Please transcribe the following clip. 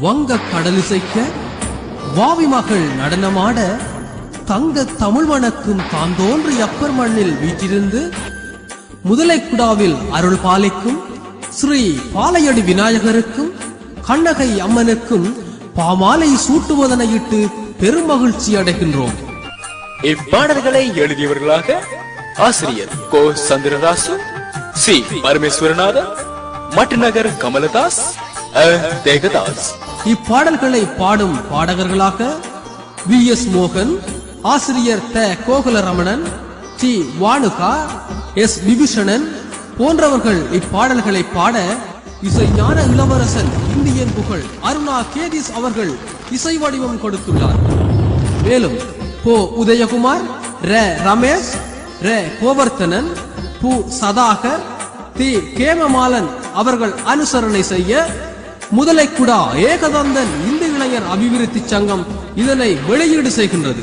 வங்க கடலிசைக்க வாவி மகள் நடனமாட தங்க தமிழ் வணக்கும் தான் தோன்றி அப்பர் மண்ணில் வீற்றிருந்து முதலைக்குடாவில் அருள் பாலிக்கும் ஸ்ரீ பாலையடி விநாயகருக்கும் கண்ணகை அம்மனுக்கும் பாமாலை சூட்டுவதனையிட்டு பெருமகிழ்ச்சி அடைகின்றோம். இப்பாடல்களை எழுதியவர்களாக ஆசிரியர் கோ. சந்திரதாசு சி. பரமேஸ்வரநாதன் மட்டுநகர் கமலதாஸ் அ. தேகதாஸ். இப்பாடல்களை பாடும் பாடகர்களாக வி எஸ் மோகன் ஆசிரியர் த கோகுலரமணன் டி வானுகா எஸ் விபீஷணன் போன்றவர்கள் இப்பாடல்களை பாட இசை ஞான இளவரசன் இந்தியன் புகழ் அருணா கேதிஸ் அவர்கள் இசை வடிவம் கொடுத்துள்ளார். மேலும் போ உதயகுமார் ர ரமேஷ் ர கோவர்த்தனன் பு சதாகர் தி கேமமாலன் அவர்கள் அனுசரணை செய்ய முதலைக்குடா ஏகதந்தன் இந்து இளைஞர் அபிவிருத்தி சங்கம் இதனை வெளியீடு செய்கின்றது.